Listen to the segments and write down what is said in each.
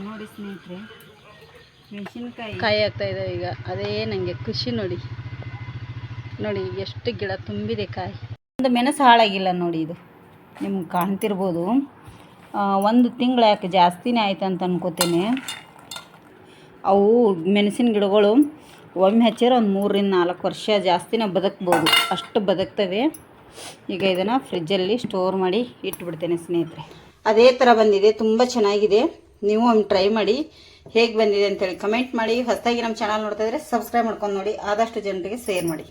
ನೋಡಿ ಸ್ನೇಹಿತರೆ, ಮೆಣಸಿನ್ಕಾಯಿ. ಕಾಯಿ ಆಗ್ತಾ ಇದಾವೆ ಈಗ. ಅದೇ ನನಗೆ ಖುಷಿ ನೋಡಿ. ನೋಡಿ ಎಷ್ಟು ಗಿಡ ತುಂಬಿದೆ ಕಾಯಿ. ಒಂದು ಮೆಣಸು ಹಾಳಾಗಿಲ್ಲ ನೋಡಿ ಇದು. ನಿಮ್ಗೆ ಕಾಣ್ತಿರ್ಬೋದು. ಒಂದು ತಿಂಗಳು ಯಾಕೆ ಜಾಸ್ತಿನೇ ಆಯ್ತು ಅಂತ ಅನ್ಕೋತೀನಿ. ಅವು ಮೆಣಸಿನ ಗಿಡಗಳು ಒಮ್ಮೆ ಹಚ್ಚಿದ್ರೆ ಒಂದು ಮೂರರಿಂದ ನಾಲ್ಕು ವರ್ಷ ಜಾಸ್ತಿನೇ ಬದುಕ್ಬೋದು. ಅಷ್ಟು ಬದುಕ್ತವೆ. ಈಗ ಇದನ್ನು ಫ್ರಿಜ್ಜಲ್ಲಿ ಸ್ಟೋರ್ ಮಾಡಿ ಇಟ್ಬಿಡ್ತೇನೆ ಸ್ನೇಹಿತರೆ. ಅದೇ ಥರ ಬಂದಿದೆ. ತುಂಬ ಚೆನ್ನಾಗಿದೆ. ನೀವು ಒಮ್ಮೆ ಟ್ರೈ ಮಾಡಿ ಹೇಗೆ ಬಂದಿದೆ ಅಂತೇಳಿ ಕಮೆಂಟ್ ಮಾಡಿ. ಹೊಸದಾಗಿ ನಮ್ಮ ಚಾನಲ್ ನೋಡ್ತಾ ಇದ್ರೆ ಸಬ್ಸ್ಕ್ರೈಬ್ ಮಾಡ್ಕೊಂಡು ನೋಡಿ. ಆದಷ್ಟು ಜನರಿಗೆ ಶೇರ್ ಮಾಡಿ.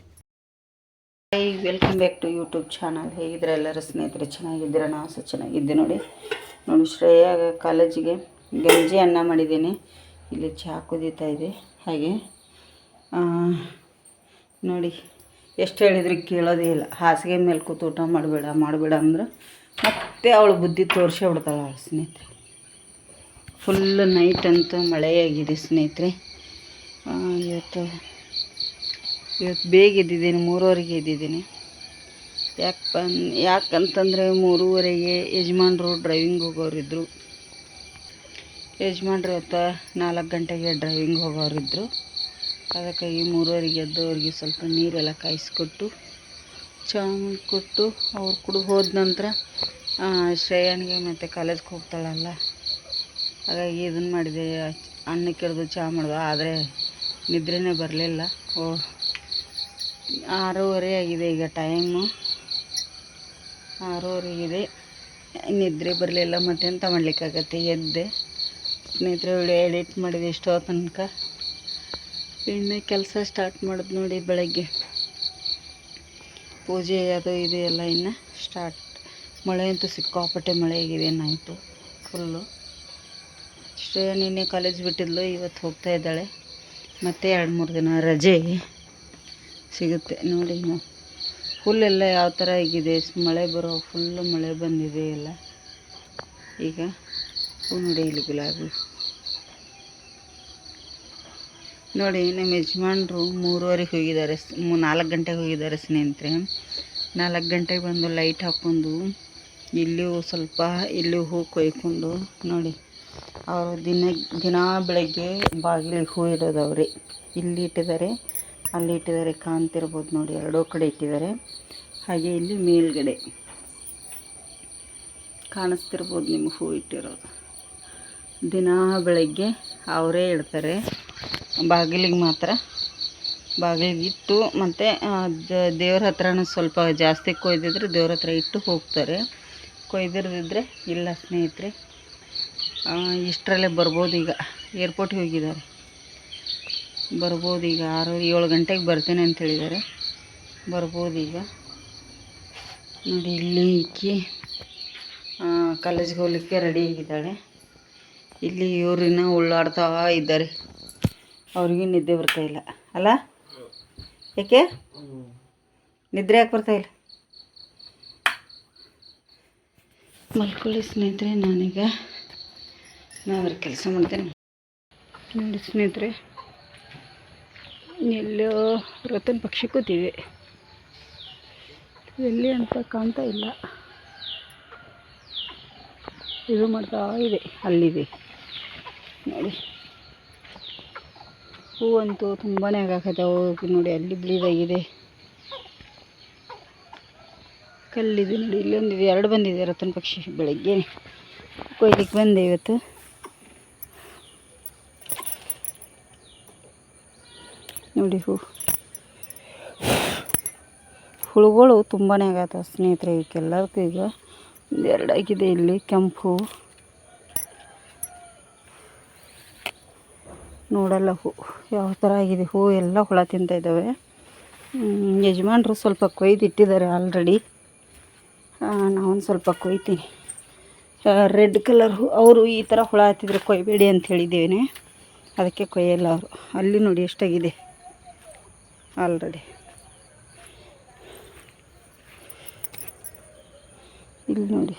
Hi welcome back to YouTube channel ಹೇಗಿದ್ರೆ ಎಲ್ಲರೂ? ಸ್ನೇಹಿತರೆ, ಚೆನ್ನಾಗಿದ್ದೀರ? ನಾವು ಸಹ ಚೆನ್ನಾಗಿದ್ದೆ ನೋಡಿ. ನೋಡಿ, ಶ್ರೇಯ ಕಾಲೇಜಿಗೆ ಗಂಜಿ ಅನ್ನ ಮಾಡಿದ್ದೀನಿ. ಇಲ್ಲಿ ಚಹಾ ಕುದೀತಾ ಇದೆ. ಹಾಗೆ ನೋಡಿ, ಎಷ್ಟು ಹೇಳಿದ್ರು ಕೇಳೋದೇ ಇಲ್ಲ. ಹಾಸಿಗೆ ಮೇಲೆ ಕೂತು ಊಟ ಮಾಡಬೇಡ ಮಾಡಬೇಡ ಅಂದ್ರೆ. ಮತ್ತೆ ಅವಳು ಬುದ್ಧಿ ತೋರಿಸೇ ಬಿಡ್ತಾಳೆ ಅವಳು ಸ್ನೇಹಿತರೆ. ಫುಲ್ ನೈಟ್ ಅಂತೂ ಮಳೆಯಾಗಿದೆ ಸ್ನೇಹಿತರೆ. ಇವತ್ತು ಇವತ್ತು ಬೇಗ ಎದ್ದಿದ್ದೀನಿ, ಮೂರುವರೆಗೆ ಎದ್ದಿದ್ದೀನಿ. ಯಾಕೆ ಬನ್ ಯಾಕಂತಂದರೆ ಮೂರುವರೆಗೆ ಯಜಮಾನ್ರು ಡ್ರೈವಿಂಗ್ ಹೋಗೋರಿದ್ದರು ಯಜಮಾನ್ರು ಇವತ್ತು ನಾಲ್ಕು ಗಂಟೆಗೆ ಡ್ರೈವಿಂಗ್ ಹೋಗೋರಿದ್ದರು ಅದಕ್ಕಾಗಿ ಮೂರುವರೆಗೆ ಎದ್ದು ಅವ್ರಿಗೆ ಸ್ವಲ್ಪ ನೀರೆಲ್ಲ ಕಾಯಿಸ್ಕೊಟ್ಟು ಚಹಾ ಕೊಟ್ಟು ಅವ್ರು ಕುಡಿದು ಹೋದ ನಂತರ ಶ್ರೇಯನಿಗೆ ಮತ್ತು ಕಾಲೇಜ್ಗೆ ಹೋಗ್ತಾಳಲ್ಲ. ಹಾಗಾಗಿ ಇದನ್ನು ಮಾಡಿದೆ. ಅನ್ನ ಕೆಡ್ದು ಚಹಾ ಮಾಡಿದೆ. ಆದರೆ ನಿದ್ರೆನೇ ಬರಲಿಲ್ಲ. ಓ, ಆರೂವರೆ ಆಗಿದೆ ಈಗ ಟೈಮು ಆರೂವರೆಗಿದೆ ನಿದ್ರೆ ಬರಲಿಲ್ಲ. ಮತ್ತೆಂತ ಮಾಡಲಿಕ್ಕಾಗತ್ತೆ? ಎದ್ದೆ. ನಿದ್ರೆ ವಿಡಿಯೋ ಎಡಿಟ್ ಮಾಡಿದೆ ಎಷ್ಟೋ ತನಕ. ಇನ್ನು ಕೆಲಸ ಸ್ಟಾರ್ಟ್ ಮಾಡೋದು ನೋಡಿ ಬೆಳಗ್ಗೆ. ಪೂಜೆ ಅದು ಇದು ಎಲ್ಲ ಇನ್ನು ಸ್ಟಾರ್ಟ್ ಮಳೆ ಅಂತೂ ಸಿಕ್ಕಾಪಟ್ಟೆ ಮಳೆ ಆಗಿದೆ ನೈಟು ಫುಲ್ಲು ಶ್ರೇಯ ನಿನ್ನೆ ಕಾಲೇಜ್ ಬಿಟ್ಟಿದ್ಲು, ಇವತ್ತು ಹೋಗ್ತಾ ಇದ್ದಾಳೆ. ಮತ್ತೆ ಎರಡು ಮೂರು ದಿನ ರಜೆ ಸಿಗುತ್ತೆ. ನೋಡಿ ನಾವು ಹುಲ್ಲೆಲ್ಲ ಯಾವ ಥರ ಆಗಿದೆ ಮಳೆ ಬರೋ ಫುಲ್ಲು ಮಳೆ ಬಂದಿದೆ ಎಲ್ಲ. ಈಗ ಹೂ ನೋಡಿ ಇಲ್ಲಿ ಗುಲಾಬಿ. ನೋಡಿ ನಮ್ಮ ಯಜಮಾನ್ರು ಮೂರುವರೆಗೆ ಹೋಗಿದ್ದಾರೆ. ನಾಲ್ಕು ಗಂಟೆಗೆ ಹೋಗಿದ್ದಾರೆ ಸ್ನೇಹಿತರೆ. ನಾಲ್ಕು ಗಂಟೆಗೆ ಬಂದು ಲೈಟ್ ಹಾಕ್ಕೊಂಡು, ಇಲ್ಲಿಯೂ ಸ್ವಲ್ಪ ಇಲ್ಲಿ ಹೂ ಕೊಯ್ಕೊಂಡು, ನೋಡಿ. ಅವರು ದಿನ ದಿನ ಬೆಳಗ್ಗೆ ಬಾಗಿಲಿಗೆ ಹೂ ಇಡೋದವ್ರಿ. ಇಲ್ಲಿ ಇಟ್ಟಿದ್ದಾರೆ, ಅಲ್ಲಿ ಇಟ್ಟಿದ್ದಾರೆ ಕಾಣ್ತಿರ್ಬೋದು ನೋಡಿ, ಎರಡೂ ಕಡೆ ಇಟ್ಟಿದ್ದಾರೆ. ಹಾಗೆ ಇಲ್ಲಿ ಮೇಲ್ಗಡೆ ಕಾಣಿಸ್ತಿರ್ಬೋದು ನಿಮ್ಗೆ ಹೂ ಇಟ್ಟಿರೋದು. ದಿನ ಬೆಳಗ್ಗೆ ಅವರೇ ಇಡ್ತಾರೆ. ಬಾಗಿಲಿಗೆ ಮಾತ್ರ. ಬಾಗಿಲಿಗೆ ಇಟ್ಟು ಮತ್ತು ದೇವ್ರ ಹತ್ರನೂ ಸ್ವಲ್ಪ ಜಾಸ್ತಿ ಕೊಯ್ದಿದ್ರೆ ದೇವ್ರ ಹತ್ರ ಇಟ್ಟು ಹೋಗ್ತಾರೆ. ಕೊಯ್ದಿರದಿದ್ರೆ ಇಲ್ಲ ಸ್ನೇಹಿತರೆ ಇಷ್ಟರಲ್ಲೇ ಬರ್ಬೋದು ಈಗ. ಏರ್ಪೋರ್ಟ್ಗೆ ಹೋಗಿದ್ದಾರೆ. ಬರ್ಬೋದು ಈಗ ಆರು, ಏಳು ಗಂಟೆಗೆ ಬರ್ತೇನೆ ಅಂತ ಹೇಳಿದ್ದಾರೆ. ಬರ್ಬೋದು ಈಗ. ನೋಡಿ, ಇಲ್ಲಿ ಇಕ್ಕಿ ಕಾಲೇಜ್ಗೆ ಹೋಗ್ಲಿಕ್ಕೆ ರೆಡಿ ಆಗಿದ್ದಾಳೆ. ಇಲ್ಲಿ ಇವ್ರಿನ ಉಳ್ಳಾಡ್ತಾ ಇದ್ದಾರೆ. ಅವ್ರಿಗೆ ನಿದ್ದೆ ಬರ್ತಾ ಇಲ್ಲ. ಅಲ್ಲ? ಏಕೆ? ನಿದ್ರೆ ಯಾಕೆ ಬರ್ತಾ ಇಲ್ಲ? ಮಲ್ಕೊಳ್ಳಿ ಸ್ನೇಹಿತರೆ, ನಾನೀಗ ನಾವ್ರ ಕೆಲಸ ಮಾಡ್ತೇನೆ. ನೋಡಿ ಸ್ನೇಹಿತರೆ, ಎಲ್ಲೋ ರತನ್ ಪಕ್ಷಿ ಕೂತಿದೆ. ಎಲ್ಲಿ ಅಂತ ಕಾಣ್ತಾ ಇಲ್ಲ. ಇದು ಮಾಡ್ತಾ ಇದೆ, ಅಲ್ಲಿದೆ. ನೋಡಿ. ಹೂವಂತೂ ತುಂಬಾ ಆಗಾಕತ್ತಾವೆ ನೋಡಿ, ಅಲ್ಲಿ ಬಿಳಿದಾಗಿದೆ ಕಲ್ಲಿದೆ ನೋಡಿ, ಇಲ್ಲೊಂದಿದೆ, ಎರಡು ಬಂದಿದೆ ರತನ್ ಪಕ್ಷಿ ಬೆಳಗ್ಗೆ. ಕೊಯ್ಲಿಕ್ಕೆ ಬಂದೆ ಇವತ್ತು. ನೋಡಿ, ಹೂ. ಹುಳುಗಳು ತುಂಬಾ ಆಗತ್ತೆ ಸ್ನೇಹಿತರೆ ಇವಕ್ಕೆಲ್ಲದಕ್ಕೂ ಈಗ. ಎರಡಾಗಿದೆ ಇಲ್ಲಿ, ಕೆಂಪು. ನೋಡಲ್ಲ ಹೂ, ಯಾವ ಥರ ಆಗಿದೆ ಹೂ, ಎಲ್ಲ ಹುಳ ತಿಂತಾ ಇದ್ದಾವೆ. ಯಜಮಾನ್ರು ಸ್ವಲ್ಪ ಕೊಯ್ದು ಇಟ್ಟಿದ್ದಾರೆ ಆಲ್ರೆಡಿ ನಾವೊಂದು ಸ್ವಲ್ಪ ಕೊಯ್ತೀನಿ. ರೆಡ್ ಕಲರ್ ಹೂ, ಅವರು ಈ ಥರ ಹುಳ ಹತ್ತಿದ್ರೆ ಕೊಯ್ಬೇಡಿ ಅಂತ ಹೇಳಿದ್ದೇನೆ. ಅದಕ್ಕೆ ಕೊಯ್ಯಲ್ಲ ಅವರು. ಅಲ್ಲಿ ನೋಡಿ ಎಷ್ಟಾಗಿದೆ. ಆಲ್ರೆಡಿ. ಇಲ್ಲಿ ನೋಡಿ.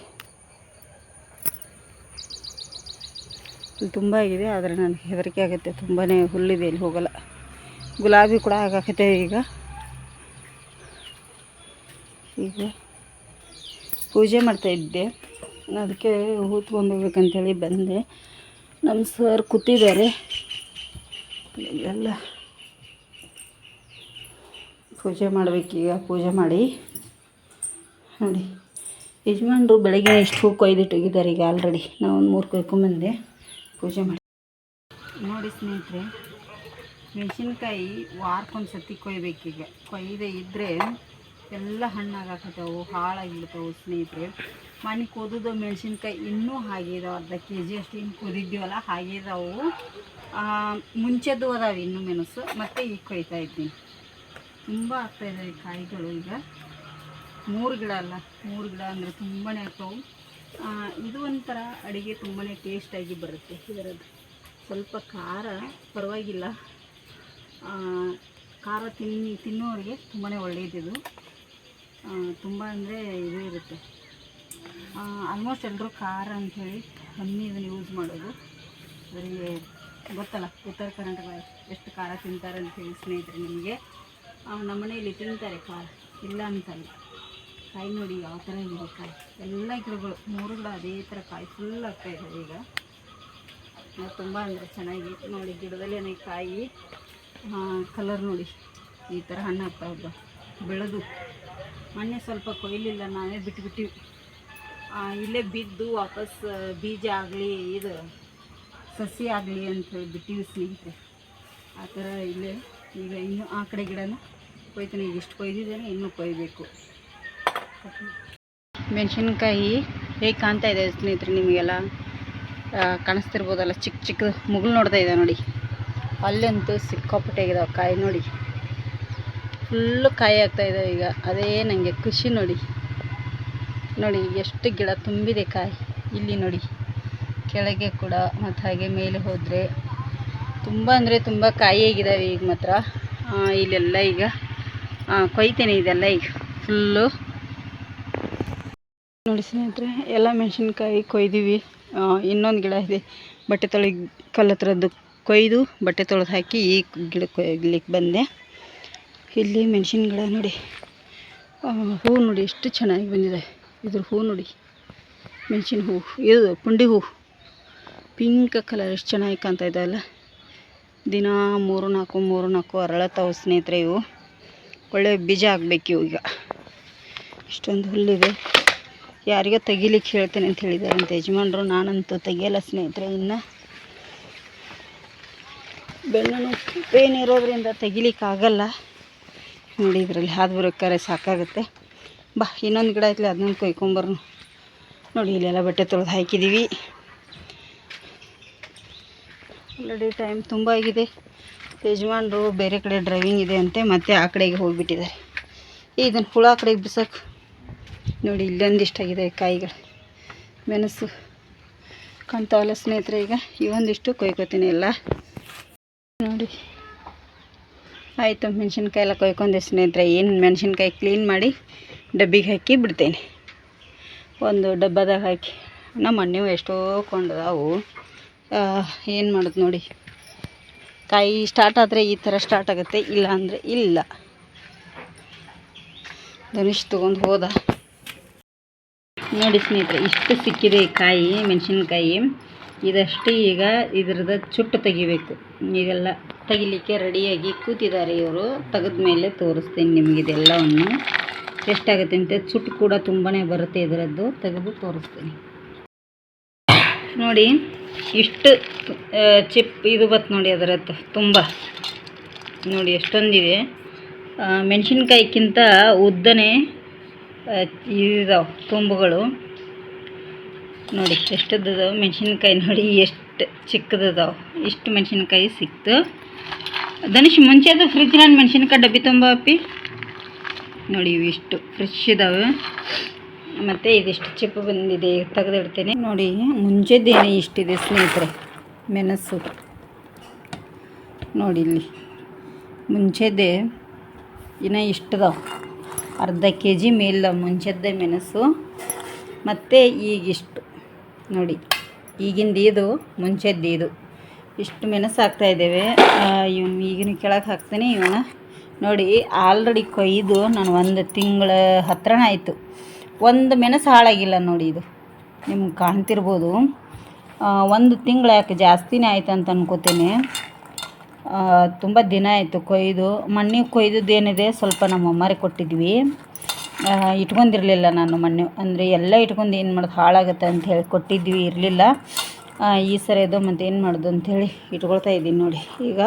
ಇಲ್ಲಿ ತುಂಬ ಆಗಿದೆ, ಆದರೆ ನನಗೆ ಹೆದರಿಕೆ ಆಗುತ್ತೆ. ತುಂಬಾ ಹುಲ್ಲಿದೆ, ಇಲ್ಲಿ ಹೋಗಲ್ಲ. ಗುಲಾಬಿ ಕೂಡ ಆಗಾಕತ್ತೆ ಈಗ. ಈಗ ಪೂಜೆ ಮಾಡ್ತಾ ಇದ್ದೆ. ಅದಕ್ಕೆ ಹೂ ಬಂದೆ. ನಮ್ಮ ಸರ್ ಕೂತಿದ್ದಾರೆ. ಎಲ್ಲ ಪೂಜೆ ಮಾಡಬೇಕೀಗ ಪೂಜೆ ಮಾಡಿ. ನೋಡಿ ಯಜಮಾನ್ರು ಬೆಳಗ್ಗೆ ಎಷ್ಟು ಹೂ ಕೊಯ್ದಿಟ್ಟಿದ್ದಾರೆ ಈಗ ಆಲ್ರೆಡಿ ನಾವು ಒಂದು ಮೂರು ಕೊಯ್ಕೊಂಬಂದೆ ಪೂಜೆ ಮಾಡಿ. ನೋಡಿ ಸ್ನೇಹಿತರೆ ಮೆಣಸಿನ್ಕಾಯಿ ವಾರಕ್ಕೊಂದು ಸತಿ ಕೊಯ್ಬೇಕೀಗ ಕೊಯ್ದೆ ಇದ್ದರೆ ಎಲ್ಲ ಹಣ್ಣಾಗಾಕತ್ತವು ಹಾಳಾಗಿಬಿಡ್ತಾವೆ ಸ್ನೇಹಿತರೆ. ಮನೆ ಕುದ್ದು ಮೆಣಸಿನ್ಕಾಯಿ ಇನ್ನೂ ಹಾಗೆ ಇದಾವೆ ಅರ್ಧ ಕೆ ಜಿ ಅಷ್ಟು ಇನ್ನು ಕುದಿದ್ದೀವಲ್ಲ ಹಾಗೆ ಇದಾವು. ಆ, ಮುಂಚೆದು ಅದಾವೆ ಇನ್ನೂ ಮೆಣಸು ಮತ್ತು ಈಗ ಕೊಯ್ತಾ ಇದ್ದೀನಿ. ತುಂಬ ಈ ಕಾಯಿಗಳು ಈಗ. ಮೂರು ಗಿಡ ಅಲ್ಲ, ಮೂರು ಗಿಡ ಅಂದರೆ ತುಂಬಾ ಆಗ್ತಾವು ಇದು ಒಂಥರ ಅಡುಗೆ ತುಂಬಾ ಟೇಸ್ಟಾಗಿ ಬರುತ್ತೆ. ಇದರದ್ದು ಸ್ವಲ್ಪ ಖಾರ ಪರವಾಗಿಲ್ಲ. ಖಾರ ತಿನ್ನಿ ತಿನ್ನೋರಿಗೆ ತುಂಬಾ ಒಳ್ಳೆಯದಿದು ತುಂಬ ಅಂದರೆ ಇದು ಇರುತ್ತೆ. ಆಲ್ಮೋಸ್ಟ್ ಎಲ್ಲರೂ ಖಾರ ಅಂಥೇಳಿ ಕಮ್ಮಿ ಇದನ್ನು ಯೂಸ್ ಮಾಡೋದು. ಅವರಿಗೆ ಗೊತ್ತಲ್ಲ, ಉತ್ತರ ಕರ್ನಾಟಕ ಎಷ್ಟು ಖಾರ ತಿಂತಾರೆ ಅಂತೇಳಿ ಸ್ನೇಹಿತರೆ ನಿಮಗೆ. ನಮ್ಮ ಮನೆಯಲ್ಲಿ ತಿಂತಾರೆ ಕಾಯಿ ಇಲ್ಲ ಅಂತಲ್ಲ. ಕಾಯಿ ನೋಡಿ ಯಾವ ಥರ ಇದೆ ಕಾಯಿ. ಎಲ್ಲ ಗಿಡಗಳು ಮೂರು ಗಿಡ ಅದೇ ಥರ ಕಾಯಿ. ಫುಲ್ ಆಗ್ತಾ ಇದೆ ಈಗ. ತುಂಬ ಅಂದರೆ ಚೆನ್ನಾಗಿ ನೋಡಿ ಗಿಡದಲ್ಲಿ ನನಗೆ ಕಾಯಿ. ಕಲರ್ ನೋಡಿ. ಈ ಥರ ಹಣ್ಣು ಆಗ್ತಾ ಇದ್ದ ಬೆಳೆದು. ಮೊನ್ನೆ ಸ್ವಲ್ಪ ಕೊಯ್ಲಿಲ್ಲ, ನಾವೇ ಬಿಟ್ಬಿಟ್ಟಿವಿ. ಇಲ್ಲೇ ಬಿದ್ದು ವಾಪಸ್ ಬೀಜ ಆಗಲಿ, ಇದು ಸಸಿ ಆಗಲಿ ಅಂತ ಬಿಟ್ಟಿವಿ ಸ್ನೇಹಿತರೆ. ಆ ಥರ ಇಲ್ಲೇ. ಈಗ ಇನ್ನು ಆ ಕಡೆ ಗಿಡನ ಕೊಯ್ತೀನಿ. ಈಗ ಇಷ್ಟು ಕೊಯ್ದಿದ್ದೇನೆ, ಇನ್ನೂ ಕೊಯ್ಬೇಕು. ಮೆಣಸಿನ್ಕಾಯಿ ಹೇಗೆ ಕಾಣ್ತಾ ಇದೆ ಸ್ನೇಹಿತರೆ ನಿಮಗೆಲ್ಲ? ಕಾಣಿಸ್ತಿರ್ಬೋದಲ್ಲ? ಚಿಕ್ಕ ಚಿಕ್ಕ ಮುಗುಳು ನೋಡ್ತಾ ಇದೆ ನೋಡಿ. ಅಲ್ಲಂತೂ ಸಿಕ್ಕಾಪಟ್ಟೆ ಆಗಿದಾವೆ ಕಾಯಿ ನೋಡಿ. ಫುಲ್ಲು ಕಾಯಿ ಆಗ್ತಾ ಇದ್ದಾವೆ ಈಗ. ಅದೇ ನನಗೆ ಖುಷಿ ನೋಡಿ. ನೋಡಿ, ಎಷ್ಟು ಗಿಡ ತುಂಬಿದೆ ಕಾಯಿ. ಇಲ್ಲಿ ನೋಡಿ. ಕೆಳಗೆ ಕೂಡ ಮತ್ತು ಹಾಗೆ ಮೇಲೆ ಹೋದರೆ ತುಂಬ ಅಂದರೆ ತುಂಬ ಕಾಯಿ ಆಗಿದ್ದಾವೆ ಈಗ ಮಾತ್ರ. ಇಲ್ಲೆಲ್ಲ ಈಗ ಕೊಯ್ತೇನೆ ಇದೆಲ್ಲ ಈಗ ಫುಲ್ಲು ನೋಡಿ ಸ್ನೇಹಿತರೆ, ಎಲ್ಲ ಮೆಣಸಿನ್ಕಾಯಿ ಕೊಯ್ದೀವಿ. ಇನ್ನೊಂದು ಗಿಡ ಇದೆ, ಬಟ್ಟೆ ತೊಳಿ ಕಲ್ಲ ಹತ್ರದ್ದು ಕೊಯ್ದು ಬಟ್ಟೆ ತೊಳೆದು ಹಾಕಿ ಈ ಗಿಡ ಕೊಯ್ಲಿಕ್ಕೆ ಬಂದೆ. ಇಲ್ಲಿ ಮೆಣಸಿನ ಗಿಡ ನೋಡಿ. ಹೂ ನೋಡಿ, ಎಷ್ಟು ಚೆನ್ನಾಗಿ ಬಂದಿದೆ. ಇದ್ರ ಹೂ ನೋಡಿ. ಮೆಣಸಿನ ಹೂ, ಇದು ಪುಂಡಿ ಹೂ. ಪಿಂಕ್ ಕಲರ್, ಎಷ್ಟು ಚೆನ್ನಾಗಿ ಕಾಣ್ತಾ ಇದ್ದಾವಲ್ಲ ದಿನ ಮೂರು ನಾಲ್ಕು ಮೂರು ನಾಲ್ಕು ಅರಳತ್ತಾವು ಸ್ನೇಹಿತರೆ ಇವು. ಒಳ್ಳೆ ಬೀಜ ಆಗಬೇಕು ಈಗ. ಇಷ್ಟೊಂದು ಹುಲ್ಲಿದೆ. ಯಾರಿಗೋ ತೆಗಿಲಿಕ್ಕೆ ಹೇಳ್ತೇನೆ ಅಂತ ಹೇಳಿದ್ದಾರೆ ಅಂತ ಯಜಮಾನ್ರು. ನಾನಂತೂ ತೆಗಿಯಲ್ಲ ಸ್ನೇಹಿತರೆ ಇನ್ನು. ಬೆನ್ನು ಪೇನ್ ಇರೋದ್ರಿಂದ ತೆಗಿಲಿಕ್ಕೆ ಆಗಲ್ಲ. ನೋಡಿ ಇದರಲ್ಲಿ ಹಾದು ಬರೋಕ್ಕಾರೆ ಸಾಕಾಗುತ್ತೆ. ಬಾ, ಇನ್ನೊಂದು ಗಿಡ ಐತ್ಲಿ, ಅದನ್ನ ಕೊಯ್ಕೊಂಬರ್ನು. ನೋಡಿ ಇಲ್ಲೆಲ್ಲ ಬಟ್ಟೆ ತೊಳೆದು ಹಾಕಿದ್ದೀವಿ ಆಲ್ರೆಡಿ ಟೈಮ್ ತುಂಬ ಆಗಿದೆ. ಯಜಮಾನ್ರು ಬೇರೆ ಕಡೆ ಡ್ರೈವಿಂಗ್ ಇದೆ ಅಂತೆ, ಮತ್ತೆ ಆ ಕಡೆಗೆ ಹೋಗಿಬಿಟ್ಟಿದ್ದಾರೆ. ಇದನ್ನು ಹುಳ ಆ ಕಡೆಗೆ ಬಿಸೋಕೆ. ನೋಡಿ ಇಲ್ಲೊಂದಿಷ್ಟಾಗಿದೆ ಕಾಯಿಗಳು. ಮೆಣಸು. ಕಣ್ತಾವಲ್ಲ ಸ್ನೇಹಿತರೆ, ಈಗ ಇವೊಂದಿಷ್ಟು ಕೊಯ್ಕೋತೀನಿ ಎಲ್ಲ. ನೋಡಿ. ಆಯಿತು, ಮೆಣಸಿನ್ಕಾಯಿ ಎಲ್ಲ ಕೊಯ್ಕೊಂಡೆ ಸ್ನೇಹಿತರೆ. ಏನು ಮೆಣಸಿನ್ಕಾಯಿ ಕ್ಲೀನ್ ಮಾಡಿ ಡಬ್ಬಿಗೆ ಹಾಕಿ ಬಿಡ್ತೇನೆ. ಒಂದು ಡಬ್ಬದಾಗ ಹಾಕಿ. ನಮ್ಮ ಮಣ್ಣು ಎಷ್ಟೋ ಕೊಂಡದಾವು. ಏನು ಮಾಡೋದು ನೋಡಿ? ಕಾಯಿ ಸ್ಟಾರ್ಟ್ ಆದರೆ ಈ ಥರ ಸ್ಟಾರ್ಟ್ ಆಗುತ್ತೆ, ಇಲ್ಲ ಅಂದರೆ ಇಲ್ಲ. ಧನುಷ್ ತೊಗೊಂಡು ಹೋದ. ನೋಡಿ ಸ್ನೇಹಿತರೆ, ಇಷ್ಟು ಸಿಕ್ಕಿದೆ ಕಾಯಿ, ಮೆಣಸಿನ್ಕಾಯಿ. ಇದಷ್ಟು ಈಗ ಇದ್ರದ್ದು ಚುಟ್ಟು ತೆಗಿಬೇಕು. ಈಗೆಲ್ಲ ತೆಗಿಲಿಕ್ಕೆ ರೆಡಿಯಾಗಿ ಕೂತಿದ್ದಾರೆ ಇವರು. ತೆಗೆದ ಮೇಲೆ ತೋರಿಸ್ತೀನಿ ನಿಮಗೆ ಇದೆಲ್ಲವನ್ನು. ಎಷ್ಟಾಗುತ್ತೆ ಅಂತ, ಚುಟ್ಟು ಕೂಡ ತುಂಬಾ ಬರುತ್ತೆ ಇದರದ್ದು. ತೆಗೆದು ತೋರಿಸ್ತೀನಿ. ನೋಡಿ, ಇಷ್ಟು ಚಿಪ್, ಇದು ಬತ್ತು ನೋಡಿ ಅದರದ್ದು ತುಂಬ. ನೋಡಿ, ಎಷ್ಟೊಂದಿದೆ. ಮೆಣಸಿನ್ಕಾಯಿಕ್ಕಿಂತ ಉದ್ದನೆ ಇದಾವೆ, ತುಂಬುಗಳು. ನೋಡಿ ಎಷ್ಟುದ್ದದಾವೆ ಮೆಣಸಿನ್ಕಾಯಿ ನೋಡಿ, ಎಷ್ಟು ಚಿಕ್ಕದದಾವೆ. ಇಷ್ಟು ಮೆಣಸಿನ್ಕಾಯಿ ಸಿಕ್ತು. ಧನುಷ್ ಫ್ರಿಜ್ ಫ್ರಿಜ್ನಲ್ಲಿ ಮೆಣಸಿನ್ಕಾಯಿ ಡಬ್ಬಿ ತುಂಬ ಅಪ್ಪಿ. ನೋಡಿ, ಇವು ಇಷ್ಟು, ಫ್ರೆಶ್ ಇದ್ದಾವೆ ಮತ್ತು ಇದಿಷ್ಟು ಚಿಪ್ಪು ಬಂದಿದೆ, ತೆಗೆದಿಡ್ತೇನೆ. ನೋಡಿ ಮುಂಜೆದೇನೆ ಇಷ್ಟಿದೆ ಸ್ನೇಹಿತರೆ, ಮೆಣಸು. ನೋಡಿ ಇಲ್ಲಿ ಮುಂಚೆದ್ದೆ ಇನ್ನು ಇಷ್ಟದ ಅರ್ಧ ಕೆ ಜಿ ಮೇಲ ಮುಂಚೆದ್ದೆ ಮೆಣಸು. ಮತ್ತು ಈಗಿಷ್ಟು, ನೋಡಿ ಈಗಿಂದ ಇದು ಮುಂಚೆದ್ದು ಇದು ಇಷ್ಟು ಮೆಣಸು ಹಾಕ್ತಾ ಇದ್ದೇವೆ. ಇವನು ಈಗಿನ ಕೆಳಗೆ ಹಾಕ್ತೇನೆ ಇವನ. ನೋಡಿ, ಆಲ್ರೆಡಿ ಕೊಯ್ದು ನಾನು ಒಂದು ತಿಂಗಳ ಹತ್ರನೇ ಆಯಿತು. ಒಂದು ಮೆಣಸು ಹಾಳಾಗಿಲ್ಲ ನೋಡಿ ಇದು. ನಿಮ್ಗೆ ಕಾಣ್ತಿರ್ಬೋದು. ಒಂದು ತಿಂಗಳು ಯಾಕೆ ಜಾಸ್ತಿನೇ ಆಯ್ತು ಅಂತ ಅನ್ಕೋತೀನಿ. ತುಂಬ ದಿನ ಆಯಿತು ಕೊಯ್ದು. ಮಣ್ಣಿ ಕೊಯ್ದದ್ದು ಏನಿದೆ ಸ್ವಲ್ಪ ನಮ್ಮ ಅಮ್ಮರಿಗೆ ಕೊಟ್ಟಿದ್ವಿ. ಇಟ್ಕೊಂಡಿರಲಿಲ್ಲ ನಾನು ಮಣ್ಣು. ಅಂದರೆ ಎಲ್ಲ ಇಟ್ಕೊಂಡು ಏನು ಮಾಡೋದು ಹಾಳಾಗುತ್ತೆ ಅಂತ ಹೇಳಿ ಕೊಟ್ಟಿದ್ವಿ, ಇರಲಿಲ್ಲ. ಈ ಸರ ಇದು ಮತ್ತು ಏನು ಮಾಡೋದು ಅಂಥೇಳಿ ಇಟ್ಕೊಳ್ತಾ ಇದ್ದೀನಿ ನೋಡಿ. ಈಗ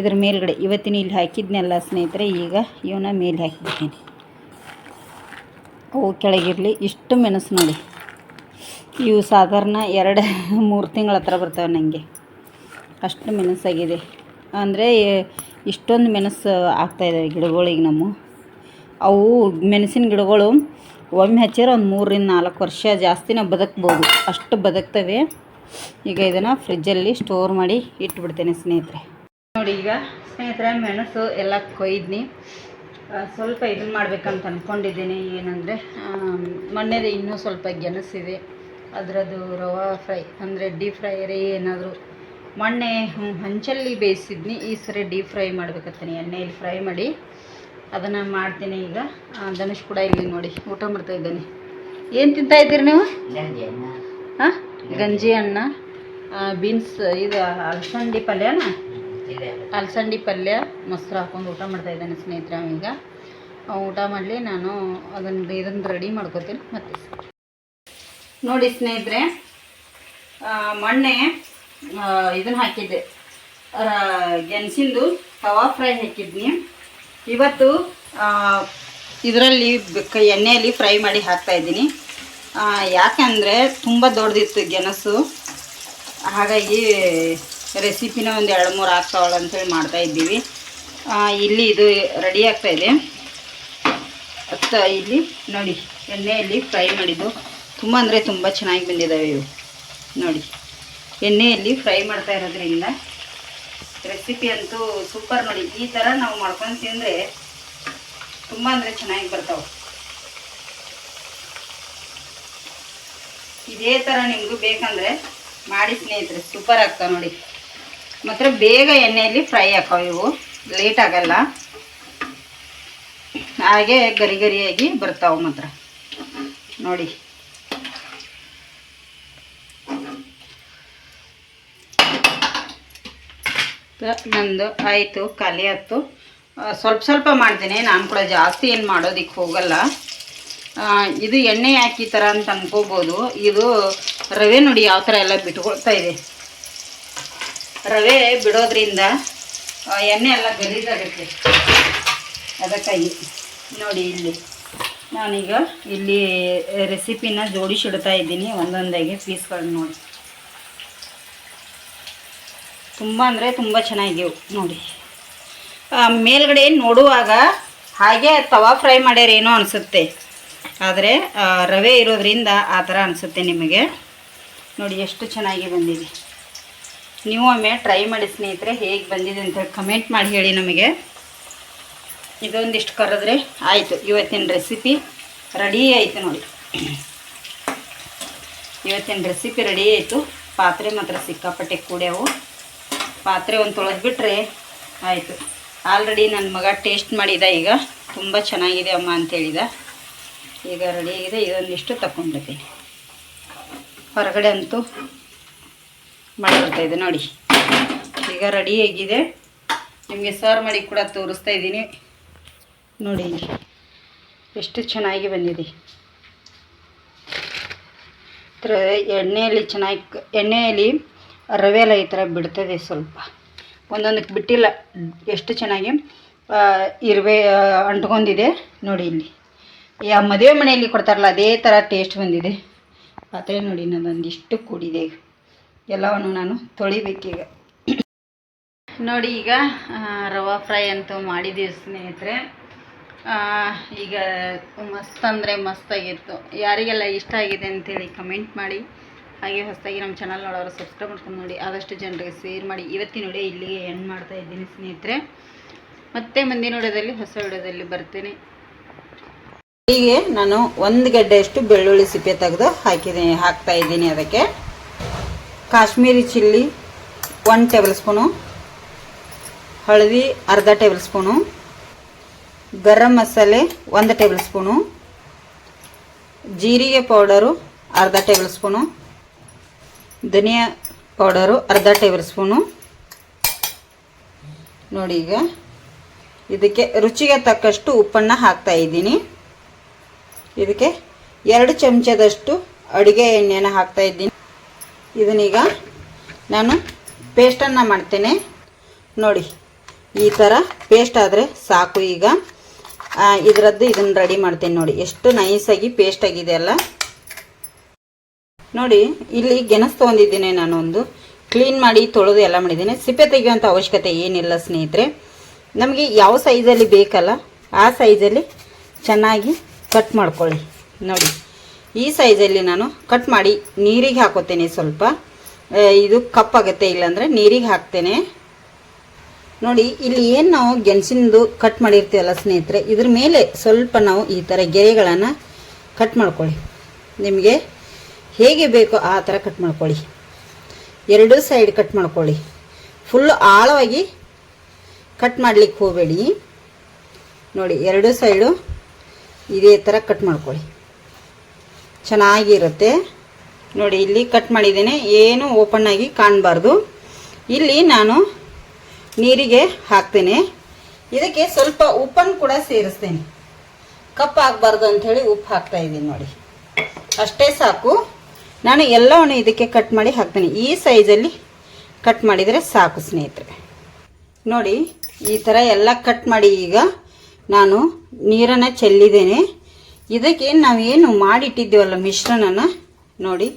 ಇದ್ರ ಮೇಲ್ಗಡೆ ಇವತ್ತಿನ ಇಲ್ಲಿ ಹಾಕಿದ್ನೆಲ್ಲ ಸ್ನೇಹಿತರೆ, ಈಗ ಇವನ್ನ ಮೇಲೆ ಹಾಕಿಬಿಡ್ತೀನಿ ಅವು ಕೆಳಗಿರಲಿ, ಇಷ್ಟು ಮೆಣಸು ನೋಡಿ. ಇವು ಸಾಧಾರಣ ಎರಡು, ಮೂರು ತಿಂಗಳ ಹತ್ರ ಬರ್ತವೆ ನನಗೆ ಅಷ್ಟು ಮೆಣಸಾಗಿದೆ. ಅಂದರೆ, ಇಷ್ಟೊಂದು ಮೆಣಸು ಆಗ್ತಾಯಿದ್ದಾವೆ ಗಿಡಗಳಿಗೆ ನಮ್ಮ. ಅವು ಮೆಣಸಿನ ಗಿಡಗಳು ಒಮ್ಮೆ ಹಚ್ಚಿದ್ರೆ ಒಂದು ಮೂರರಿಂದ ನಾಲ್ಕು ವರ್ಷ ಜಾಸ್ತಿನೇ ಬದುಕ್ಬೋದು. ಅಷ್ಟು ಬದುಕ್ತವೆ. ಈಗ ಇದನ್ನು ಫ್ರಿಜ್ಜಲ್ಲಿ ಸ್ಟೋರ್ ಮಾಡಿ ಇಟ್ಬಿಡ್ತೇನೆ ಸ್ನೇಹಿತರೆ. ನೋಡಿ ಈಗ ಸ್ನೇಹಿತರೆ, ಮೆಣಸು ಎಲ್ಲ ಕೊಯ್ದ್ನಿ. ಸ್ವಲ್ಪ ಇದನ್ನು ಮಾಡ್ಬೇಕಂತ ಅಂದ್ಕೊಂಡಿದ್ದೀನಿ ಏನಂದರೆ ಮೊನ್ನೆದು ಇನ್ನೂ ಸ್ವಲ್ಪ ಗೆಣಸಿದೆ. ಅದರದ್ದು ರವಾ ಫ್ರೈ ಅಂದರೆ ಡೀಪ್ ಫ್ರೈಯರೇ ಏನಾದರೂ. ಮೊನ್ನೆ ಹಂಚಲ್ಲಿ ಬೇಯಿಸಿದ್ನಿ. ಈ ಸರಿ ಡೀಪ್ ಫ್ರೈ ಮಾಡ್ಬೇಕತ್ತೀನಿ ಎಣ್ಣೆಯಲ್ಲಿ ಫ್ರೈ ಮಾಡಿ ಅದನ್ನು ಮಾಡ್ತೀನಿ ಈಗ. ಧನುಷ್ ಕೂಡ ಇಲ್ಲಿ ನೋಡಿ ಊಟ ಮಾಡ್ತಾ ಇದ್ದಾನೆ. ಏನು ತಿಂತಾ ಇದ್ದೀರಿ ನೀವು? ಹಾಂ ಗಂಜಿ ಅಣ್ಣ ಬೀನ್ಸ್ ಇದು ಅಲಸಂದಿ ಪಲ್ಯನಾ? ಅಲಸಂದಿ ಪಲ್ಯ ಮೊಸರು ಹಾಕೊಂಡು ಊಟ ಮಾಡ್ತಾ ಇದ್ದಾನೆ ಸ್ನೇಹಿತರೆ ಈಗ. ಊಟ ಮಾಡಲಿ ನಾನು ಅದನ್ನು ಇದನ್ನು ರೆಡಿ ಮಾಡ್ಕೊತೀನಿ ಮತ್ತೆ ನೋಡಿ ಸ್ನೇಹಿತರೆ ಮೊನ್ನೆ ಇದನ್ನು ಹಾಕಿದ್ದೆ. ಗೆಣಸಿಂದು ತವಾ ಫ್ರೈ ಹಾಕಿದ್ನಿ. ಇವತ್ತು ಇದರಲ್ಲಿ ಎಣ್ಣೆಯಲ್ಲಿ ಫ್ರೈ ಮಾಡಿ ಹಾಕ್ತಾ ಇದ್ದೀನಿ. ಆ, ಯಾಕಂದರೆ ತುಂಬ ದೊಡ್ಡದಿತ್ತು ಗೆಣಸು. ಹಾಗಾಗಿ ರೆಸಿಪಿನ ಒಂದು ಎರಡು ಮೂರು ಹಾಕ್ತಾವಳು ಅಂತೇಳಿ ಮಾಡ್ತಾ ಇದ್ದೀವಿ. ಇಲ್ಲಿ ಇದು ರೆಡಿ ಆಗ್ತಾ ಇದೆ. ಅತ್ತ ಇಲ್ಲಿ ನೋಡಿ, ಎಣ್ಣೆಯಲ್ಲಿ ಫ್ರೈ ಮಾಡಿದ್ದು. ತುಂಬ ಅಂದರೆ ತುಂಬ ಚೆನ್ನಾಗಿ ಬಂದಿದ್ದಾವೆ ಇವು. ನೋಡಿ, ಎಣ್ಣೆಯಲ್ಲಿ ಫ್ರೈ ಮಾಡ್ತಾ ಇರೋದ್ರಿಂದ ರೆಸಿಪಿ ಅಂತೂ ಸೂಪರ್ ನೋಡಿ. ಈ ಥರ ನಾವು ಮಾಡ್ಕೊಂಡು ತಿಂದರೆ ತುಂಬ ಅಂದರೆ ಚೆನ್ನಾಗಿ ಬರ್ತಾವೆ. ಇದೇ ಥರ ನಿಮಗೂ ಬೇಕಂದರೆ ಮಾಡಿ ಸ್ನೇಹಿತರೆ ಸೂಪರ್ ಆಗ್ತಾವೆ ನೋಡಿ. ಮಾತ್ರ ಬೇಗ ಎಣ್ಣೆಯಲ್ಲಿ ಫ್ರೈ ಹಾಕೋ ಇವು. ಲೇಟ್ ಆಗಲ್ಲ. ಹಾಗೆ ಗರಿ ಗರಿಯಾಗಿ ಬರ್ತಾವೆ ಮಾತ್ರ. ನೋಡಿ. ನಂದು ಆಯಿತು ಖಾಲಿ ಆ, ಸ್ವಲ್ಪ ಸ್ವಲ್ಪ ಮಾಡ್ತೀನಿ. ನಾನು ಕೂಡ ಜಾಸ್ತಿ ಏನು ಮಾಡೋದಕ್ಕೆ ಹೋಗಲ್ಲ. ಇದು ಎಣ್ಣೆ ಹಾಕಿ ಥರ ಅಂತ ಅನ್ಕೋಬೋದು. ಇದು ರವೆ ನೋಡಿ ಯಾವ ಥರ ಎಲ್ಲ ಬಿಟ್ಕೊಳ್ತಾ ಇದೆ. ರವೆ ಬಿಡೋದ್ರಿಂದ ಎಣ್ಣೆ ಎಲ್ಲ ಗಲೀಜಾಗುತ್ತೆ ಅದಕ್ಕಾಗಿ. ನೋಡಿ ಇಲ್ಲಿ. ನಾನೀಗ ಇಲ್ಲಿ ರೆಸಿಪಿನ ಜೋಡಿಸಿಡ್ತಾ ಇದ್ದೀನಿ. ಒಂದೊಂದಾಗಿ ಪೀಸ್ಗಳನ್ನ ನೋಡಿ. ತುಂಬ ಅಂದರೆ ತುಂಬ ಚೆನ್ನಾಗಿವು. ನೋಡಿ. ಮೇಲ್ಗಡೆ ನೋಡುವಾಗ ಹಾಗೆ ತವಾ ಫ್ರೈ ಮಾಡ್ಯಾರೇನೋ ಅನಿಸುತ್ತೆ. ಆದರೆ ರವೆ ಇರೋದ್ರಿಂದ ಆ ಥರ ಅನಿಸುತ್ತೆ ನಿಮಗೆ. ನೋಡಿ, ಎಷ್ಟು ಚೆನ್ನಾಗಿ ಬಂದಿದೆ. ನೀವು ಒಮ್ಮೆ ಟ್ರೈ ಮಾಡಿ ಸ್ನೇಹಿತರೆ ಹೇಗೆ ಬಂದಿದೆ ಅಂತ ಕಮೆಂಟ್ ಮಾಡಿ ಹೇಳಿ ನಮಗೆ. ಇದೊಂದಿಷ್ಟು ಕರೆದ್ರೆ ಆಯಿತು. ಇವತ್ತಿನ ರೆಸಿಪಿ ರೆಡಿ ಆಯಿತು ನೋಡಿ. ಇವತ್ತಿನ ರೆಸಿಪಿ ರೆಡಿ ಆಯಿತು. ಪಾತ್ರೆ ಮಾತ್ರ ಸಿಕ್ಕಾಪಟ್ಟೆ ಕೂಡ್ಯಾವು. ಪಾತ್ರೆ ಒಂದು ತೊಳೆದ್ಬಿಟ್ರೆ ಆಯಿತು. ಆಲ್ರೆಡಿ ನನ್ನ ಮಗ ಟೇಸ್ಟ್ ಮಾಡಿದ ಈಗ. ತುಂಬ ಚೆನ್ನಾಗಿದೆ ಅಮ್ಮ ಅಂತ ಹೇಳಿದ. ಈಗ ರೆಡಿ ಆಗಿದೆ. ಇದೊಂದಿಷ್ಟು ತಗೊಂಡಿದ್ದೀನಿ ಹೊರಗಡೆ ಅಂತೂ ಬರ್ತಾ ಇದೆ ನೋಡಿ. ಈಗ ರೆಡಿ ಆಗಿದೆ. ನಿಮಗೆ ಸರ್ವ್ ಮಾಡಿ ಕೂಡ ತೋರಿಸ್ತಾ ಇದ್ದೀನಿ. ನೋಡಿ ಎಷ್ಟು ಚೆನ್ನಾಗಿ ಬಂದಿದೆ. ಎಣ್ಣೆಯಲ್ಲಿ ಚೆನ್ನಾಗಿ ಎಣ್ಣೆಯಲ್ಲಿ ರವೆ ಎಲ್ಲ ಈ ಥರ ಬಿಡ್ತದೆ ಸ್ವಲ್ಪ. ಒಂದೊಂದಕ್ಕೆ ಬಿಟ್ಟಿಲ್ಲ, ಎಷ್ಟು ಚೆನ್ನಾಗಿ ಇರುವೆ ಅಂಟ್ಕೊಂಡಿದೆ. ನೋಡಿ ಇಲ್ಲಿ. ಯಾ ಮದುವೆ ಮನೆಯಲ್ಲಿ ಕೊಡ್ತಾರಲ್ಲ, ಅದೇ ಥರ ಟೇಸ್ಟ್ ಬಂದಿದೆ. ಪಾತ್ರೆ ನೋಡಿ ನನ್ನೊಂದಿಷ್ಟು ಕೂಡಿದೆ. ಈಗ ಎಲ್ಲವನ್ನು ನಾನು ತೊಳಿಬೇಕೀಗ ನೋಡಿ ಈಗ ರವ ಫ್ರೈ ಅಂತೂ ಮಾಡಿದ್ದೀವಿ ಸ್ನೇಹಿತರೆ. ಈಗ ಮಸ್ತ್ ಅಂದರೆ ಮಸ್ತಾಗಿತ್ತು. ಯಾರಿಗೆಲ್ಲ ಇಷ್ಟ ಆಗಿದೆ ಅಂತೇಳಿ ಕಮೆಂಟ್ ಮಾಡಿ. ಹಾಗೆ ಹೊಸದಾಗಿ ನಮ್ಮ ಚಾನಲ್ ನೋಡೋರು ಸಬ್ಸ್ಕ್ರೈಬ್ ಮಾಡ್ಕೊಂಡು ನೋಡಿ. ಆದಷ್ಟು ಜನರಿಗೆ ಶೇರ್ ಮಾಡಿ. ಇವತ್ತಿನ ನೋಡಿ ಇಲ್ಲಿಗೆ ಎಂಡ್ ಮಾಡ್ತಾ ಇದ್ದೀನಿ ಸ್ನೇಹಿತರೆ. ಮತ್ತೆ ಮುಂದಿನ ವಿಡಿಯೋದಲ್ಲಿ ಹೊಸ ವಿಡಿಯೋದಲ್ಲಿ ಬರ್ತೇನೆ. ಹೀಗೆ ನಾನು ಒಂದು ಗಡ್ಡೆಯಷ್ಟು ಬೆಳ್ಳುಳ್ಳಿ ಸಿಪ್ಪೆ ತೆಗೆದು ಹಾಕಿದ್ದೀನಿ ಹಾಕ್ತಾ ಇದ್ದೀನಿ ಅದಕ್ಕೆ. Kashmiri chilli one tablespoon ಹಳದಿ, ಅರ್ಧ ಟೇಬಲ್ ಸ್ಪೂನು ಗರಂ ಮಸಾಲೆ, ಒಂದು ಟೇಬಲ್ ಸ್ಪೂನು ಜೀರಿಗೆ ಪೌಡರು, ಅರ್ಧ ಟೇಬಲ್ ಸ್ಪೂನು ಧನಿಯಾ ಪೌಡರು, ಅರ್ಧ ಟೇಬಲ್ ಸ್ಪೂನು ನೋಡಿ ಈಗ. ಇದಕ್ಕೆ ರುಚಿಗೆ ತಕ್ಕಷ್ಟು ಉಪ್ಪನ್ನು ಹಾಕ್ತಾ ಇದ್ದೀನಿ. ಇದಕ್ಕೆ ಎರಡು ಚಮಚದಷ್ಟು ಅಡುಗೆ ಎಣ್ಣೆನ ಹಾಕ್ತಾ ಇದ್ದೀನಿ. ಇದನ್ನೀಗ ನಾನು ಪೇಸ್ಟನ್ನು ಮಾಡ್ತೇನೆ. ನೋಡಿ, ಈ ಥರ ಪೇಸ್ಟ್ ಆದರೆ ಸಾಕು ಈಗ. ಇದರದ್ದು ಇದನ್ನು ರೆಡಿ ಮಾಡ್ತೇನೆ ನೋಡಿ. ಎಷ್ಟು ನೈಸಾಗಿ ಪೇಸ್ಟ್ ಆಗಿದೆ ಅಲ್ಲ. ನೋಡಿ, ಇಲ್ಲಿ ಗೆಣಸು ತೊಗೊಂಡಿದ್ದೀನಿ ನಾನು ಒಂದು ಕ್ಲೀನ್ ಮಾಡಿ ತೊಳೆದು ಎಲ್ಲ ಮಾಡಿದ್ದೀನಿ. ಸಿಪ್ಪೆ ತೆಗೆಯುವಂಥ ಅವಶ್ಯಕತೆ ಏನಿಲ್ಲ ಸ್ನೇಹಿತರೆ. ನಮಗೆ ಯಾವ ಸೈಜಲ್ಲಿ ಬೇಕಲ್ಲ, ಆ ಸೈಜಲ್ಲಿ ಚೆನ್ನಾಗಿ ಕಟ್ ಮಾಡ್ಕೊಳ್ಳಿ. ನೋಡಿ. ಈ ಸೈಜಲ್ಲಿ ನಾನು ಕಟ್ ಮಾಡಿ ನೀರಿಗೆ ಹಾಕೋತೇನೆ ಸ್ವಲ್ಪ. ಇದು ಕಪ್ಪಾಗುತ್ತೆ ಇಲ್ಲಾಂದರೆ ನೀರಿಗೆ ಹಾಕ್ತೇನೆ. ನೋಡಿ, ಇಲ್ಲಿ ಏನು ನಾವು ಗೆಣಸಿನದು ಕಟ್ ಮಾಡಿರ್ತೀವಲ್ಲ ಸ್ನೇಹಿತರೆ, ಇದ್ರ ಮೇಲೆ ಸ್ವಲ್ಪ ನಾವು ಈ ಥರ ಗೆರೆಗಳನ್ನು ಕಟ್ ಮಾಡ್ಕೊಳ್ಳಿ. ನಿಮಗೆ ಹೇಗೆ ಬೇಕೋ ಆ ಥರ ಕಟ್ ಮಾಡ್ಕೊಳ್ಳಿ. ಎರಡೂ ಸೈಡ್ ಕಟ್ ಮಾಡ್ಕೊಳ್ಳಿ. ಫುಲ್ ಆಳವಾಗಿ ಕಟ್ ಮಾಡಲಿಕ್ಕೆ ಹೋಗಬೇಡಿ. ನೋಡಿ, ಎರಡೂ ಸೈಡು ಇದೇ ಥರ ಕಟ್ ಮಾಡ್ಕೊಳ್ಳಿ. ಚೆನ್ನಾಗಿರುತ್ತೆ. ನೋಡಿ, ಇಲ್ಲಿ ಕಟ್ ಮಾಡಿದ್ದೇನೆ. ಏನು ಓಪನ್ ಆಗಿ ಕಾಣಬಾರ್ದು. ಇಲ್ಲಿ ನಾನು ನೀರಿಗೆ ಹಾಕ್ತೇನೆ. ಇದಕ್ಕೆ ಸ್ವಲ್ಪ ಉಪ್ಪನ್ನು ಕೂಡ ಸೇರಿಸ್ತೇನೆ. ಕಪ್ಪ ಆಗಬಾರ್ದು ಅಂಥೇಳಿ ಉಪ್ಪು ಹಾಕ್ತಾ ಇದ್ದೀನಿ ನೋಡಿ. ಅಷ್ಟೇ ಸಾಕು. ನಾನು ಎಲ್ಲವನ್ನು ಇದಕ್ಕೆ ಕಟ್ ಮಾಡಿ ಹಾಕ್ತೇನೆ. ಈ ಸೈಜಲ್ಲಿ ಕಟ್ ಮಾಡಿದರೆ ಸಾಕು ಸ್ನೇಹಿತರೆ. ನೋಡಿ, ಈ ಥರ ಎಲ್ಲ ಕಟ್ ಮಾಡಿ ಈಗ ನಾನು ನೀರನ್ನು ಚೆಲ್ಲಿದ್ದೇನೆ. ಇದಕ್ಕೆ ನಾವೇನು ಮಾಡಿಟ್ಟಿದ್ದೀವಲ್ಲ ಮಿಶ್ರಣನ? ನೋಡಿ,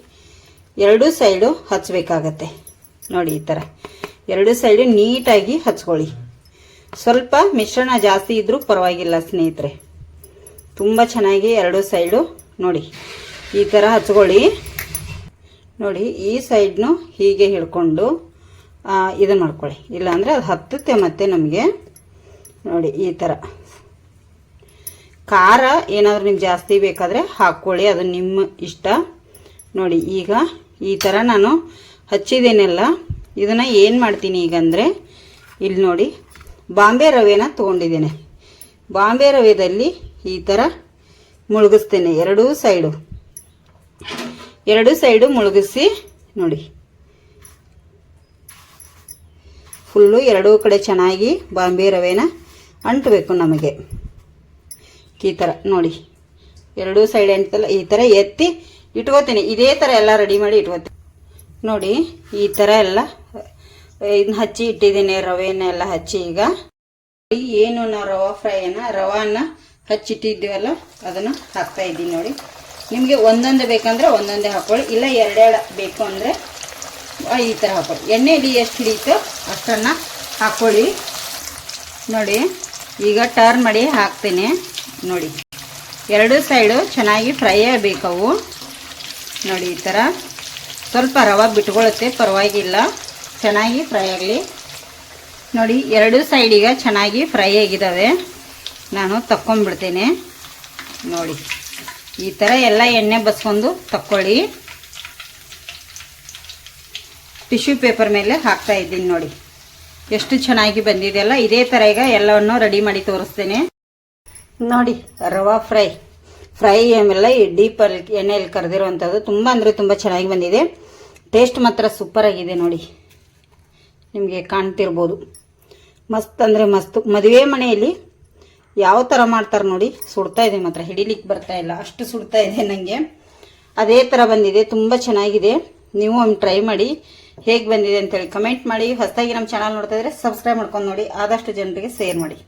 ಎರಡೂ ಸೈಡು ಹಚ್ಚಬೇಕಾಗತ್ತೆ ನೋಡಿ, ಈ ಥರ ಎರಡು ಸೈಡು ನೀಟಾಗಿ ಹಚ್ಕೊಳ್ಳಿ. ಸ್ವಲ್ಪ ಮಿಶ್ರಣ ಜಾಸ್ತಿ ಇದ್ದರೂ ಪರವಾಗಿಲ್ಲ ಸ್ನೇಹಿತರೆ. ತುಂಬ ಚೆನ್ನಾಗಿ ಎರಡು ಸೈಡು ನೋಡಿ, ಈ ಥರ ಹಚ್ಕೊಳ್ಳಿ. ನೋಡಿ, ಈ ಸೈಡ್ನು ಹೀಗೆ ಹಿಡ್ಕೊಂಡು ಇದನ್ನು ಮಾಡ್ಕೊಳ್ಳಿ. ಇಲ್ಲಾಂದರೆ ಅದು ಹತ್ತುತ್ತೆ ಮತ್ತೆ ನಮಗೆ. ನೋಡಿ, ಈ ಥರ ಖಾರ ಏನಾದರೂ ನಿಮ್ಗೆ ಜಾಸ್ತಿ ಬೇಕಾದರೆ ಹಾಕ್ಕೊಳ್ಳಿ, ಅದು ನಿಮ್ಮ ಇಷ್ಟ. ನೋಡಿ, ಈಗ ಈ ಥರ ನಾನು ಹಚ್ಚಿದ್ದೇನೆಲ್ಲ ಇದನ್ನು ಏನು ಮಾಡ್ತೀನಿ ಈಗ ಅಂದರೆ, ಇಲ್ಲಿ ನೋಡಿ, ಬಾಂಬೆ ರವೆನ ತೊಗೊಂಡಿದ್ದೇನೆ. ಬಾಂಬೆ ರವೆದಲ್ಲಿ ಈ ಥರ ಮುಳುಗಿಸ್ತೇನೆ, ಎರಡೂ ಸೈಡು. ಎರಡೂ ಸೈಡು ಮುಳುಗಿಸಿ, ನೋಡಿ. ಫುಲ್ಲು ಎರಡೂ ಕಡೆ ಚೆನ್ನಾಗಿ ಬಾಂಬೆ ರವೆನ ಅಂಟಬೇಕು ನಮಗೆ. ಈ ಥರ ನೋಡಿ. ಎರಡೂ ಸೈಡ್ ಎಂತಲ್ಲ ಈ ಥರ ಎತ್ತಿ ಇಟ್ಕೋತೀನಿ. ಇದೇ ಥರ ಎಲ್ಲ ರೆಡಿ ಮಾಡಿ ಇಟ್ಕೋತೀನಿ. ನೋಡಿ, ಈ ಥರ ಎಲ್ಲ ಇದನ್ನ ಹಚ್ಚಿ ಇಟ್ಟಿದ್ದೀನಿ ರವೆನೆಲ್ಲ ಹಚ್ಚಿ ಈಗ. ಏನು ನಾವು ರವಾ ಫ್ರೈನ ರವಾನ ಹಚ್ಚಿಟ್ಟಿದ್ದೀವಲ್ಲ, ಅದನ್ನು ಹಾಕ್ತಾ ಇದ್ದೀನಿ ನೋಡಿ. ನಿಮಗೆ ಒಂದೊಂದೇ ಬೇಕಂದ್ರೆ ಒಂದೊಂದೇ ಹಾಕೊಳ್ಳಿ. ಇಲ್ಲ, ಎರಡೆರಡು ಬೇಕು ಅಂದರೆ ಈ ಥರ ಹಾಕೊಳ್ಳಿ. ಎಣ್ಣೆಯಲ್ಲಿ ಎಷ್ಟು ಹಿಡಿಯುತ್ತೋ ಅಷ್ಟನ್ನು ಹಾಕ್ಕೊಳ್ಳಿ ನೋಡಿ, ಈಗ ಟರ್ನ್ ಮಾಡಿ ಹಾಕ್ತೀನಿ. ನೋಡಿ. ಎರಡು ಸೈಡು ಚೆನ್ನಾಗಿ ಫ್ರೈ ಆಗಬೇಕವು ನೋಡಿ ಈ ಥರ ಸ್ವಲ್ಪ ರವ ಬಿಟ್ಕೊಳ್ಳುತ್ತೆ ಪರವಾಗಿಲ್ಲ. ಚೆನ್ನಾಗಿ ಫ್ರೈ ಆಗಲಿ. ನೋಡಿ, ಎರಡು ಸೈಡ್ ಈಗ ಚೆನ್ನಾಗಿ ಫ್ರೈ ಆಗಿದ್ದಾವೆ ನಾನು ತಕ್ಕೊಂಡ್ಬಿಡ್ತೇನೆ. ನೋಡಿ, ಈ ಥರ ಎಲ್ಲ ಎಣ್ಣೆ ಬಸ್ಕೊಂಡು ತಕ್ಕೊಳ್ಳಿ. ಟಿಶ್ಯೂ ಪೇಪರ್ ಮೇಲೆ ಹಾಕ್ತಾ ಇದ್ದೀನಿ ನೋಡಿ. ಎಷ್ಟು ಚೆನ್ನಾಗಿ ಬಂದಿದೆಯಲ್ಲ ಇದೇ ಥರ ಈಗ ಎಲ್ಲವನ್ನು ರೆಡಿ ಮಾಡಿ ತೋರಿಸ್ತೇನೆ. ನೋಡಿ, ರವಾ ಫ್ರೈ. ಫ್ರೈ ಆಮೇಲೆ ಈ ಡೀಪಲ್ಲಿ ಎಣ್ಣೆಯಲ್ಲಿ ಕರೆದಿರುವಂಥದ್ದು. ತುಂಬ ಅಂದರೆ ತುಂಬ ಚೆನ್ನಾಗಿ ಬಂದಿದೆ. ಟೇಸ್ಟ್ ಮಾತ್ರ ಸೂಪರ್ ಆಗಿದೆ ನೋಡಿ. ನಿಮಗೆ ಕಾಣ್ತಿರ್ಬೋದು. ಮಸ್ತ್ ಅಂದರೆ ಮಸ್ತ್. ಮದುವೆ ಮನೆಯಲ್ಲಿ ಯಾವ ಥರ ಮಾಡ್ತಾರೆ ನೋಡಿ, ಸುಡ್ತಾ ಇದೆ ಮಾತ್ರ. ಹಿಡಿಲಿಕ್ಕೆ ಬರ್ತಾ ಇಲ್ಲ. ಅಷ್ಟು ಸುಡ್ತಾ ಇದೆ ನನಗೆ ಅದೇ ಥರ ಬಂದಿದೆ. ತುಂಬ ಚೆನ್ನಾಗಿದೆ. ನೀವು ಒಮ್ಮೆ ಟ್ರೈ ಮಾಡಿ ಹೇಗೆ ಬಂದಿದೆ ಅಂತೇಳಿ ಕಮೆಂಟ್ ಮಾಡಿ. ಹೊಸದಾಗಿ ನಮ್ಮ ಚಾನಲ್ ನೋಡ್ತಾ ಇದ್ರೆ ಸಬ್ಸ್ಕ್ರೈಬ್ ಮಾಡ್ಕೊಂಡು ನೋಡಿ. ಆದಷ್ಟು ಜನರಿಗೆ ಶೇರ್ ಮಾಡಿ.